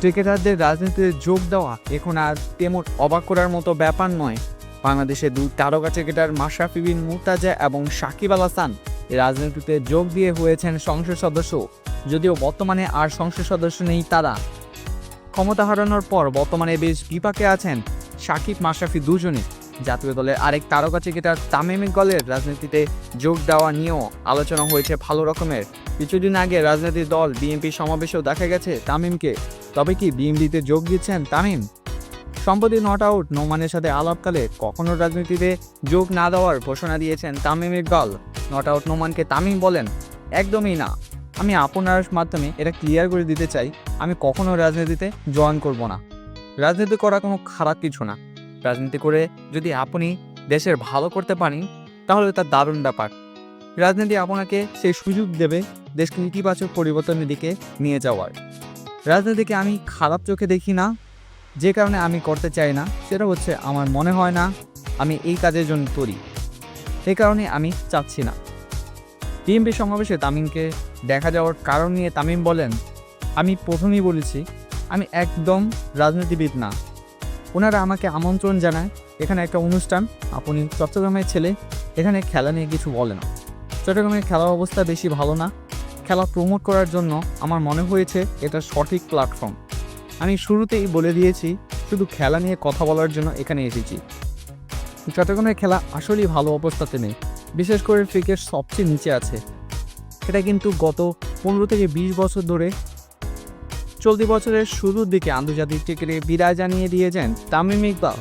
ক্রিকেটারদের রাজনীতিতে যোগ দেওয়া এখন আর তেমন অবাক করার মতো ব্যাপার নয়। বাংলাদেশের দুই তারকা ক্রিকেটার মাশরাফি বিন মুর্তাজা এবং সাকিব আল হাসান রাজনীতিতে যোগ দিয়ে হয়েছেন সংসদ সদস্য। যদিও বর্তমানে আর সংসদ সদস্য নেই তারা। ক্ষমতা হারানোর পর বর্তমানে বেশ বিপাকে আছেন সাকিব, মাশরাফি দুজনে। জাতীয় দলের আরেক তারকা ক্রিকেটার তামিম ইকবালের রাজনীতিতে যোগ দেওয়া নিয়েও আলোচনা হয়েছে ভালো রকমের। কিছুদিন আগে রাজনৈতিক দল বিএনপি সমাবেশেও দেখা গেছে তামিমকে। তবে কি বিএনপিতে যোগ দিচ্ছেন তামিম? সম্প্রতি নট আউট, নোমানের সাথে আলাপকালে কখনো রাজনীতিতে যোগ না দেওয়ার ঘোষণা দিয়েছেন তামিম ইকবাল। নট আউট নোমানকে তামিম বলেন, একদমই না। আমি আপনার মাধ্যমে এটা ক্লিয়ার করে দিতে চাই। আমি কখনো রাজনীতিতে জয়েন করব না। রাজনীতি করা কোনো খারাপ কিছু না। রাজনীতি করে যদি আপনি দেশের ভালো করতে পারেন, তাহলে তার দারুণ ব্যাপার। রাজনীতি আপনাকে সেই সুযোগ দেবে দেশকে ইতিবাচক পরিবর্তনের দিকে নিয়ে যাওয়ার। রাজনীতিকে আমি খারাপ চোখে দেখি না, যে কারণে আমি করতে চাই না, সেটা হচ্ছে আমার মনে হয় না আমি এই কাজের জন্য তৈরি। এই কারণে আমি চাচ্ছি না। টিএমপি সমাবেশে তামিমকে দেখা যাওয়ার কারণ নিয়ে তামিম বলেন, আমি প্রথমেই বলেছি, আমি একদম রাজনীতিবিদ না। ওনারা আমাকে আমন্ত্রণ জানায়, এখানে একটা অনুষ্ঠান, আপনি চট্টগ্রামের ছেলে, এখানে খেলা নিয়ে কিছু বলে না চট্টগ্রামের খেলার অবস্থা বেশি ভালো না। খেলা প্রমোট করার জন্য আমার মনে হয়েছে এটা সঠিক প্ল্যাটফর্ম আমি শুরুতেই বলে দিয়েছি, শুধু খেলা নিয়ে কথা বলার জন্য এখানে এসেছি। চট্টগ্রামের খেলা আসলেই ভালো অবস্থাতে নেই, বিশেষ করে ক্রিকেট সবচেয়ে নিচে আছে। এটা কিন্তু গত পনেরো থেকে বিশ বছর ধরে চলতি বছরের শুরুর দিকে আন্তর্জাতিক ক্রিকেটে বিদায় জানিয়ে দিয়েছেন তামিম ইকবাল।